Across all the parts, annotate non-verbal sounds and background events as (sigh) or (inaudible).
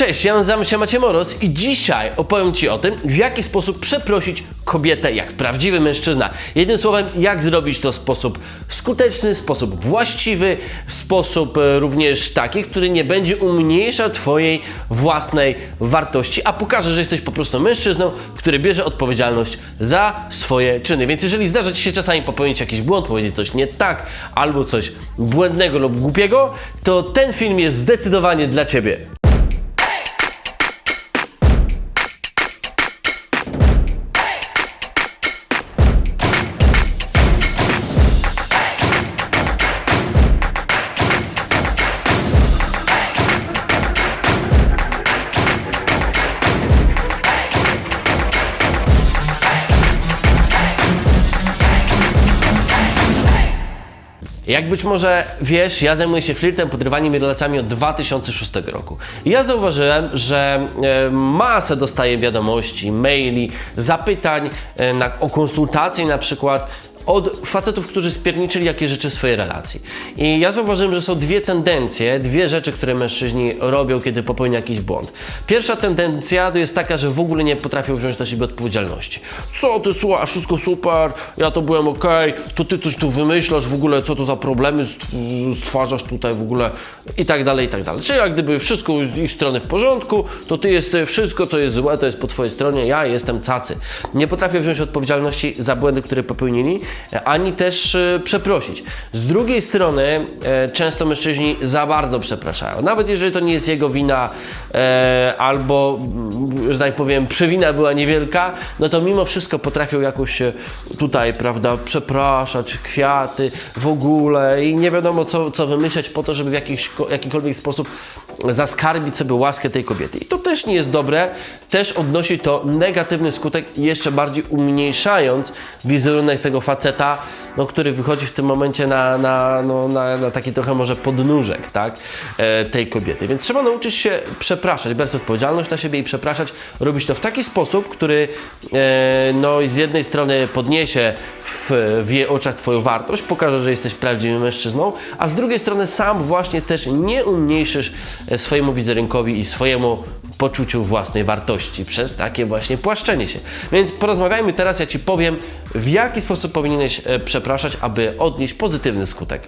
Cześć, ja nazywam się Macie Moros i dzisiaj opowiem Ci o tym, w jaki sposób przeprosić kobietę jak prawdziwy mężczyzna. Jednym słowem, jak zrobić to w sposób skuteczny, sposób właściwy, sposób e, również taki, który nie będzie umniejszał Twojej własnej wartości, a pokaże, że jesteś po prostu mężczyzną, który bierze odpowiedzialność za swoje czyny. Więc jeżeli zdarza Ci się czasami popełnić jakiś błąd, powiedzieć coś nie tak, albo coś błędnego lub głupiego, to ten film jest zdecydowanie dla Ciebie. Jak być może wiesz, ja zajmuję się flirtem, podrywaniem i relacjami od 2006 roku. I ja zauważyłem, że e, masę dostaję wiadomości, maili, zapytań e, na, o konsultacje na przykład od facetów, którzy spierniczyli jakieś rzeczy w swojej relacji. I ja zauważyłem, że są dwie tendencje, dwie rzeczy, które mężczyźni robią, kiedy popełnią jakiś błąd. Pierwsza tendencja to jest taka, że w ogóle nie potrafią wziąć na siebie odpowiedzialności. Co ty, słuchaj, wszystko super, ja to byłem ok, to ty coś tu wymyślasz, w ogóle co to za problemy st- stwarzasz tutaj w ogóle i tak dalej, i tak dalej. Czyli jak gdyby wszystko z ich strony w porządku, to ty jest wszystko, co jest złe, to jest po twojej stronie, ja jestem cacy. Nie potrafię wziąć odpowiedzialności za błędy, które popełnili, ani też e, przeprosić. Z drugiej strony e, często mężczyźni za bardzo przepraszają. Nawet jeżeli to nie jest jego wina e, albo, mm, że tak powiem, przewina była niewielka, no to mimo wszystko potrafią jakoś tutaj, prawda, przepraszać, kwiaty, w ogóle i nie wiadomo co, co wymyśleć po to, żeby w jakiś, jakikolwiek sposób zaskarbić sobie łaskę tej kobiety. I to też nie jest dobre, też odnosi to negatywny skutek, jeszcze bardziej umniejszając wizerunek tego faceta, no, który wychodzi w tym momencie na, na, no, na, na taki trochę może podnóżek tak, e, tej kobiety. Więc trzeba nauczyć się przepraszać, brać odpowiedzialność na siebie i przepraszać, robić to w taki sposób, który e, no, z jednej strony podniesie w, w jej oczach Twoją wartość, pokaże, że jesteś prawdziwym mężczyzną, a z drugiej strony sam właśnie też nie umniejszysz swojemu wizerunkowi i swojemu poczuciu własnej wartości przez takie właśnie płaszczenie się. Więc porozmawiajmy teraz, ja Ci powiem, w jaki sposób powinieneś e, przepraszać, aby odnieść pozytywny skutek.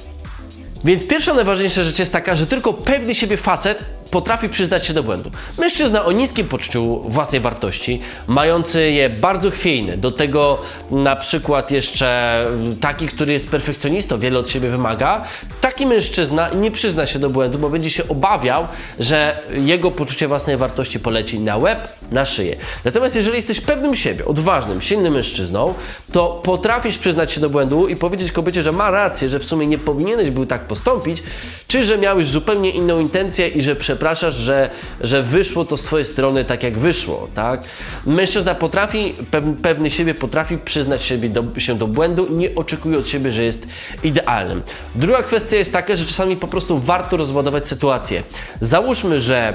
Więc pierwsza najważniejsza rzecz jest taka, że tylko pewny siebie facet potrafi przyznać się do błędu. Mężczyzna o niskim poczuciu własnej wartości, mający je bardzo chwiejne, do tego na przykład jeszcze taki, który jest perfekcjonistą, wiele od siebie wymaga, taki mężczyzna nie przyzna się do błędu, bo będzie się obawiał, że jego poczucie własnej wartości poleci na łeb, na szyję. Natomiast jeżeli jesteś pewnym siebie, odważnym, silnym mężczyzną, to potrafisz przyznać się do błędu i powiedzieć kobiecie, że ma rację, że w sumie nie powinieneś był tak postąpić, czy że miałeś zupełnie inną intencję i że przepraszasz, że, że wyszło to z twojej strony tak jak wyszło, tak? Mężczyzna potrafi, pew- pewny siebie potrafi przyznać siebie do, się do błędu, nie oczekuje od siebie, że jest idealnym. Druga kwestia jest taka, że czasami po prostu warto rozładować sytuację. Załóżmy, że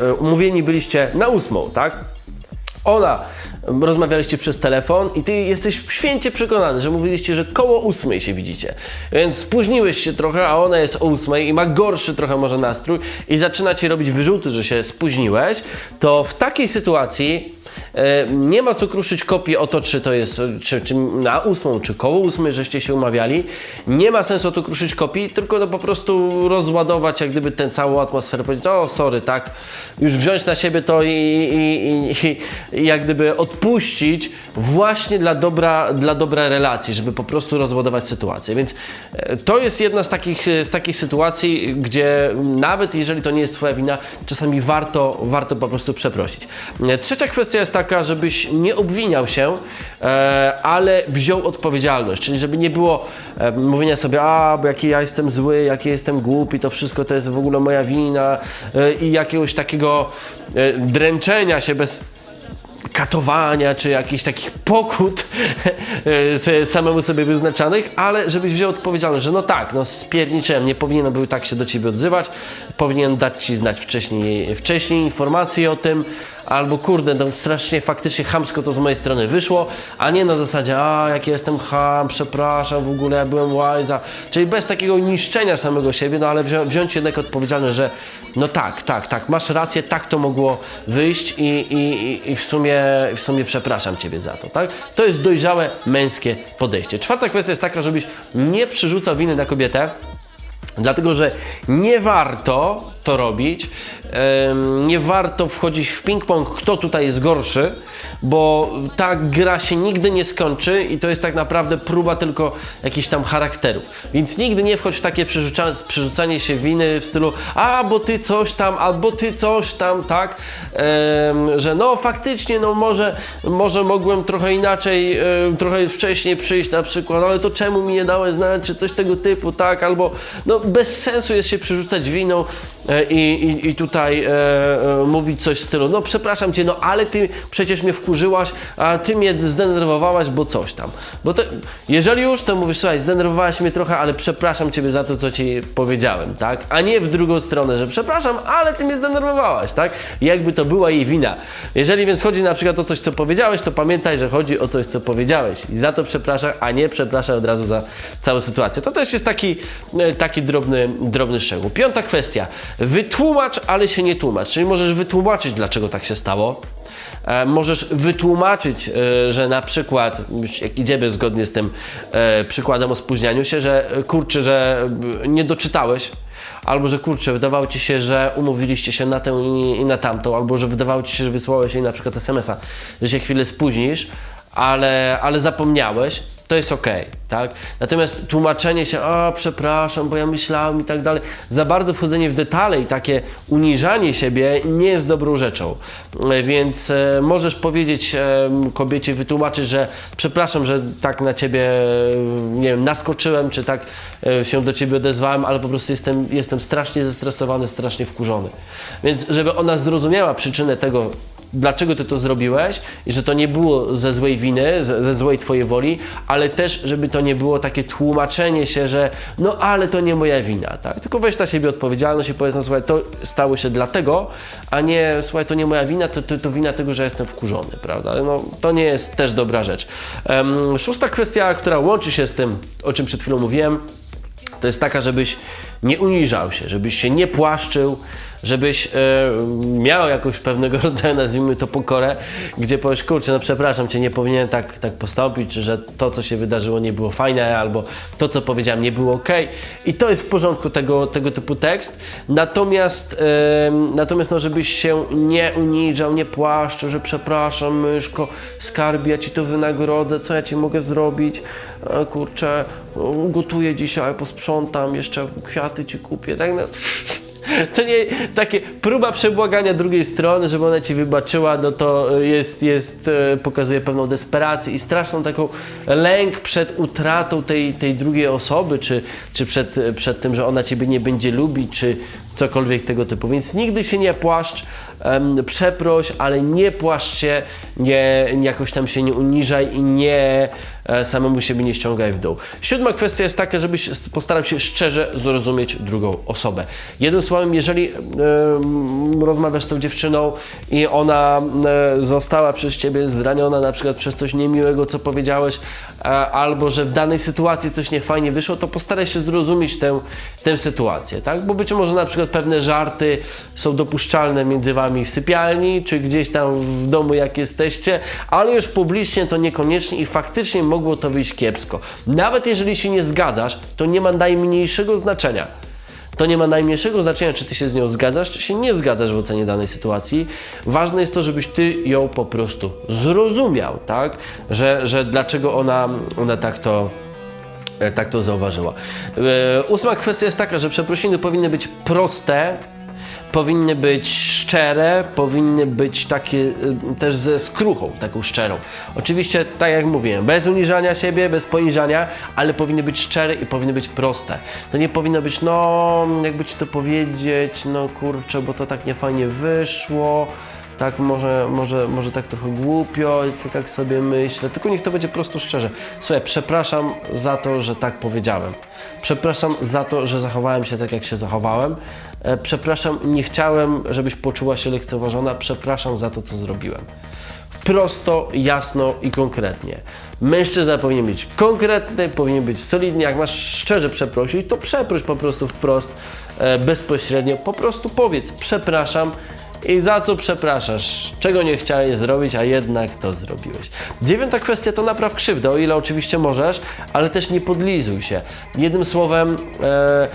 e, umówieni byliście na ósmą, tak? Ona, rozmawialiście przez telefon i ty jesteś święcie przekonany, że mówiliście, że koło ósmej się widzicie. Więc spóźniłeś się trochę, a ona jest o ósmej i ma gorszy trochę może nastrój i zaczyna ci robić wyrzuty, że się spóźniłeś, to w takiej sytuacji nie ma co kruszyć kopii o to, czy to jest czy, czy na ósmą, czy koło ósmej, żeście się umawiali. Nie ma sensu o to kruszyć kopii, tylko to po prostu rozładować jak gdyby tę całą atmosferę, powiedzieć, o sorry, tak, już wziąć na siebie to i, i, i, i jak gdyby odpuścić właśnie dla dobra, dla dobra relacji, żeby po prostu rozładować sytuację. Więc e, to jest jedna z takich, z takich sytuacji, gdzie nawet jeżeli to nie jest Twoja wina, czasami warto, warto po prostu przeprosić. E, Trzecia kwestia jest taka, żebyś nie obwiniał się, e, ale wziął odpowiedzialność, czyli żeby nie było e, mówienia sobie, a, bo jaki ja jestem zły, jaki jestem głupi, to wszystko to jest w ogóle moja wina e, i jakiegoś takiego dręczenia się bez katowania, czy jakichś takich pokut (laughs) samemu sobie wyznaczanych, ale żebyś wziął odpowiedzialność, że no tak, no spierniczyłem, nie powinienem był tak się do Ciebie odzywać, powinien dać Ci znać wcześniej, wcześniej informacje o tym, albo kurde, no strasznie faktycznie chamsko to z mojej strony wyszło, a nie na zasadzie, a jaki jestem ham, przepraszam, w ogóle ja byłem łajza, czyli bez takiego niszczenia samego siebie, no ale wzią, wziąć jednak odpowiedzialność, że no tak, tak, tak, masz rację, tak to mogło wyjść i, i, i- w, sumie, w sumie przepraszam Ciebie za to, tak? To jest dojrzałe męskie podejście. Czwarta kwestia jest taka, żebyś nie przerzucał winy na kobietę, Dlatego, że nie warto to robić, nie warto wchodzić w ping-pong, kto tutaj jest gorszy, bo ta gra się nigdy nie skończy i to jest tak naprawdę próba tylko jakichś tam charakterów. Więc nigdy nie wchodź w takie przerzuca, przerzucanie się winy w stylu, a bo ty coś tam, albo ty coś tam, tak? Em, że no faktycznie, no może, może mogłem trochę inaczej, trochę wcześniej przyjść na przykład, ale to czemu mi nie dałeś znać, czy coś tego typu, tak? Albo no bez sensu jest się przerzucać winą i, i, i tutaj e, e, mówić coś w stylu, no przepraszam cię, no ale ty przecież mnie wkurzyłaś, a ty mnie zdenerwowałaś, bo coś tam. Bo to, jeżeli już, to mówisz, słuchaj, zdenerwowałaś mnie trochę, ale przepraszam ciebie za to, co ci powiedziałem, tak? A nie w drugą stronę, że przepraszam, ale ty mnie zdenerwowałaś, tak? Jakby to była jej wina. Jeżeli więc chodzi na przykład o coś, co powiedziałeś, to pamiętaj, że chodzi o coś, co powiedziałeś i za to przepraszam, a nie przepraszam od razu za całą sytuację. To też jest taki, e, taki drobny, drobny szczegół. Piąta kwestia. Wytłumacz, ale się nie tłumacz. Czyli możesz wytłumaczyć, dlaczego tak się stało. E, możesz wytłumaczyć, e, że na przykład, jak idziemy zgodnie z tym e, przykładem o spóźnianiu się, że e, kurczę, że e, nie doczytałeś, albo że kurczę, wydawało ci się, że umówiliście się na tę i, i na tamtą, albo że wydawało ci się, że wysłałeś jej na przykład SMS-a, że się chwilę spóźnisz, ale, ale zapomniałeś, to jest ok, tak? Natomiast tłumaczenie się, o przepraszam, bo ja myślałem i tak dalej, za bardzo wchodzenie w detale i takie uniżanie siebie nie jest dobrą rzeczą. E, Więc e, możesz powiedzieć e, kobiecie, wytłumaczyć, że przepraszam, że tak na ciebie, e, nie wiem, naskoczyłem, czy tak e, się do ciebie odezwałem, ale po prostu jestem, jestem strasznie zestresowany, strasznie wkurzony. Więc żeby ona zrozumiała przyczynę tego, dlaczego ty to zrobiłeś i że to nie było ze złej winy, ze, ze złej twojej woli, ale też, żeby to nie było takie tłumaczenie się, że no ale to nie moja wina, tak? Tylko weź na siebie odpowiedzialność i powiedz, no słuchaj, to stało się dlatego, a nie, słuchaj, to nie moja wina, to, to, to wina tego, że jestem wkurzony, prawda? No, to nie jest też dobra rzecz. Em, szósta kwestia, która łączy się z tym, o czym przed chwilą mówiłem, to jest taka, żebyś nie uniżał się, żebyś się nie płaszczył, żebyś e, miał jakąś pewnego (laughs) rodzaju, nazwijmy to, pokorę, gdzie powiesz, kurczę, no przepraszam cię, nie powinienem tak, tak postąpić, że to, co się wydarzyło, nie było fajne, albo to, co powiedziałem, nie było ok. I to jest w porządku tego, tego typu tekst. Natomiast, natomiast no, żebyś się nie uniżał, nie płaszczył, że przepraszam, myszko, skarbie, ja ci to wynagrodzę, co ja ci mogę zrobić, e, kurczę, gotuję dzisiaj, posprzątam, jeszcze kwiaty ci kupię, tak? No. (laughs) To nie takie próba przebłagania drugiej strony, żeby ona ci wybaczyła, no to jest, jest e, pokazuje pewną desperację i straszną taką lęk przed utratą tej, tej drugiej osoby, czy, czy przed, przed tym, że ona ciebie nie będzie lubić, czy cokolwiek tego typu. Więc nigdy się nie płaszcz, em, przeproś, ale nie płaszcz się, nie, jakoś tam się nie uniżaj i nie e, samemu siebie nie ściągaj w dół. Siódma kwestia jest taka, żebyś postarał się szczerze zrozumieć drugą osobę. Jednym słowem, jeżeli em, rozmawiasz z tą dziewczyną i ona e, została przez ciebie zraniona na przykład przez coś niemiłego, co powiedziałeś, e, albo że w danej sytuacji coś niefajnie wyszło, to postaraj się zrozumieć tę, tę sytuację, tak? Bo być może na przykład pewne żarty są dopuszczalne między wami w sypialni, czy gdzieś tam w domu, jak jesteście, ale już publicznie to niekoniecznie i faktycznie mogło to wyjść kiepsko. Nawet jeżeli się nie zgadzasz, to nie ma najmniejszego znaczenia. To nie ma najmniejszego znaczenia, czy ty się z nią zgadzasz, czy się nie zgadzasz w ocenie danej sytuacji. Ważne jest to, żebyś ty ją po prostu zrozumiał, tak? Że, że dlaczego ona, ona tak to e, tak to zauważyła. E, Ósma kwestia jest taka, że przeprosiny powinny być proste, powinny być szczere, powinny być takie y, też ze skruchą, taką szczerą. Oczywiście, tak jak mówiłem, bez uniżania siebie, bez poniżania, ale powinny być szczere i powinny być proste. To nie powinno być, no, jakby ci to powiedzieć, no kurczę, bo to tak niefajnie wyszło, tak może, może, może tak trochę głupio, tak jak sobie myślę, tylko niech to będzie po prostu szczerze. Słuchaj, przepraszam za to, że tak powiedziałem. Przepraszam za to, że zachowałem się tak, jak się zachowałem. e, przepraszam, nie chciałem, żebyś poczuła się lekceważona, przepraszam za to, co zrobiłem. Prosto, jasno i konkretnie. Mężczyzna powinien być konkretny, powinien być solidny. Jak masz szczerze przeprosić, to przeproś po prostu wprost, e, bezpośrednio. Po prostu powiedz, przepraszam, i za co przepraszasz? Czego nie chciałeś zrobić, a jednak to zrobiłeś. Dziewiąta kwestia to napraw krzywdę, o ile oczywiście możesz, ale też nie podlizuj się. Jednym słowem, e,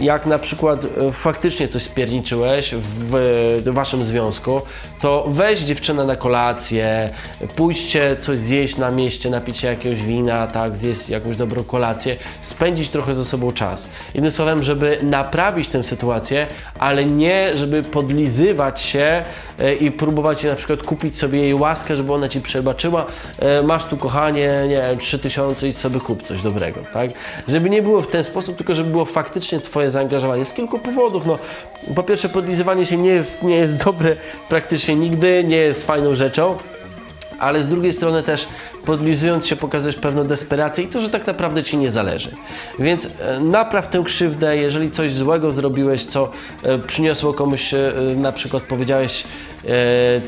jak na przykład e, faktycznie coś spierniczyłeś w, waszym związku, to weź dziewczynę na kolację, pójdźcie coś zjeść na mieście, napić się jakiegoś wina, tak, zjeść jakąś dobrą kolację, spędzić trochę ze sobą czas. Jednym słowem, żeby naprawić tę sytuację, ale nie, żeby podlizywać się e, i próbować na przykład kupić sobie jej łaskę, żeby ona ci przebaczyła. Masz tu kochanie, nie wiem, 3000 i sobie kup coś dobrego, tak? Żeby nie było w ten sposób, tylko żeby było faktycznie twoje zaangażowanie z kilku powodów. No, po pierwsze, podlizywanie się nie jest, nie jest dobre praktycznie nigdy, nie jest fajną rzeczą ale z drugiej strony też podlizując się pokazujesz pewną desperację i to, że tak naprawdę Ci nie zależy. Więc e, napraw tę krzywdę, jeżeli coś złego zrobiłeś, co e, przyniosło komuś, e, na przykład powiedziałeś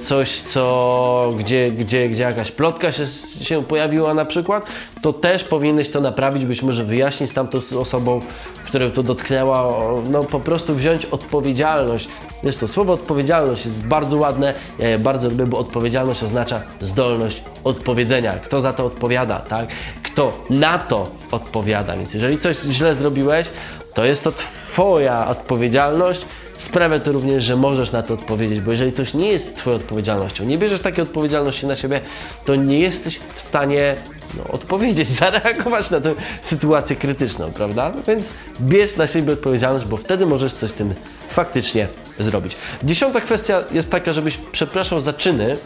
coś, co, gdzie, gdzie, gdzie jakaś plotka się, się pojawiła na przykład, to też powinieneś to naprawić, być może wyjaśnić z tamtą osobą, którą to dotknęła, no po prostu wziąć odpowiedzialność Wiesz to, słowo odpowiedzialność jest bardzo ładne, ja je bardzo lubię, bo odpowiedzialność oznacza zdolność odpowiedzenia. Kto za to odpowiada, tak? Kto na to odpowiada. Więc jeżeli coś źle zrobiłeś, to jest to Twoja odpowiedzialność. Sprawia to również, że możesz na to odpowiedzieć, bo jeżeli coś nie jest Twoją odpowiedzialnością, nie bierzesz takiej odpowiedzialności na siebie, to nie jesteś w stanie no, odpowiedzieć, (laughs) zareagować na tę sytuację krytyczną, prawda? Więc bierz na siebie odpowiedzialność, bo wtedy możesz coś z tym faktycznie zrobić. Dziesiąta kwestia jest taka, żebyś przepraszał za czyny,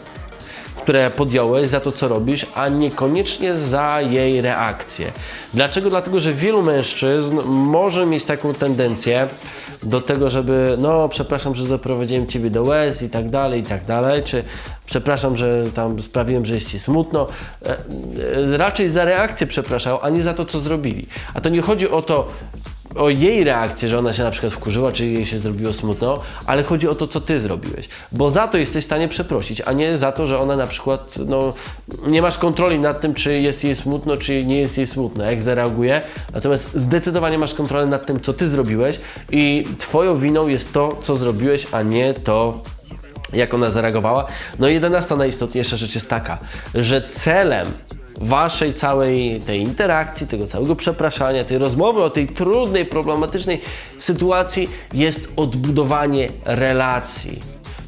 które podjąłeś, za to, co robisz, a niekoniecznie za jej reakcję. Dlaczego? Dlatego, że wielu mężczyzn może mieć taką tendencję do tego, żeby, no, przepraszam, że doprowadziłem ciebie do łez i tak dalej, i tak dalej, czy przepraszam, że tam sprawiłem, że jest ci smutno. E, e, Raczej za reakcję przepraszał, a nie za to, co zrobili. A to nie chodzi o to, o jej reakcję, że ona się na przykład wkurzyła, czy jej się zrobiło smutno, ale chodzi o to, co ty zrobiłeś. Bo za to jesteś w stanie przeprosić, a nie za to, że ona na przykład, no, nie masz kontroli nad tym, czy jest jej smutno, czy nie jest jej smutno, jak zareaguje. Natomiast zdecydowanie masz kontrolę nad tym, co ty zrobiłeś i twoją winą jest to, co zrobiłeś, a nie to, jak ona zareagowała. No i jedenasta najistotniejsza rzecz jest taka, że celem waszej całej tej interakcji, tego całego przepraszania, tej rozmowy o tej trudnej, problematycznej sytuacji jest odbudowanie relacji.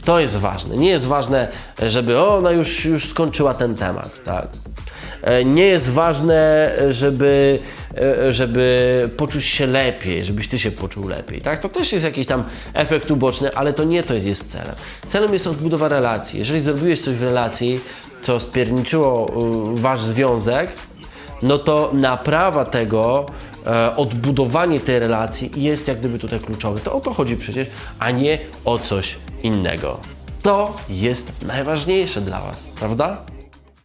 To jest ważne. Nie jest ważne, żeby ona już, już skończyła ten temat, tak? E, Nie jest ważne, żeby, e, żeby poczuć się lepiej, żebyś ty się poczuł lepiej. Tak? To też jest jakiś tam efekt uboczny, ale to nie to jest celem. Celem jest odbudowa relacji. Jeżeli zrobiłeś coś w relacji, co spierniczyło y, wasz związek, no to naprawa tego, e, odbudowanie tej relacji jest jak gdyby tutaj kluczowe. To o to chodzi przecież, a nie o coś innego. To jest najważniejsze dla Was, prawda?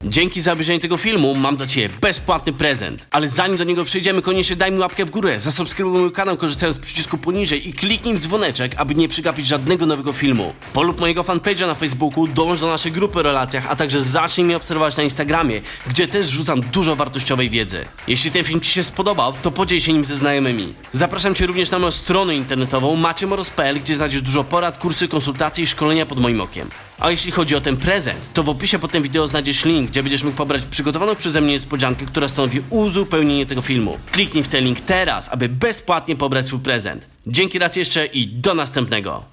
Dzięki za obejrzenie tego filmu mam dla Ciebie bezpłatny prezent. Ale zanim do niego przejdziemy, koniecznie daj mi łapkę w górę, zasubskrybuj mój kanał korzystając z przycisku poniżej i kliknij w dzwoneczek, aby nie przegapić żadnego nowego filmu. Polub mojego fanpage'a na Facebooku, dołącz do naszej grupy o relacjach, a także zacznij mnie obserwować na Instagramie, gdzie też wrzucam dużo wartościowej wiedzy. Jeśli ten film Ci się spodobał, to podziel się nim ze znajomymi. Zapraszam Cię również na moją stronę internetową maciemoros.pl, gdzie znajdziesz dużo porad, kursy, konsultacje i szkolenia pod moim okiem. A jeśli chodzi o ten prezent, to w opisie pod tym wideo znajdziesz link, gdzie będziesz mógł pobrać przygotowaną przeze mnie niespodziankę, która stanowi uzupełnienie tego filmu. Kliknij w ten link teraz, aby bezpłatnie pobrać swój prezent. Dzięki raz jeszcze i do następnego.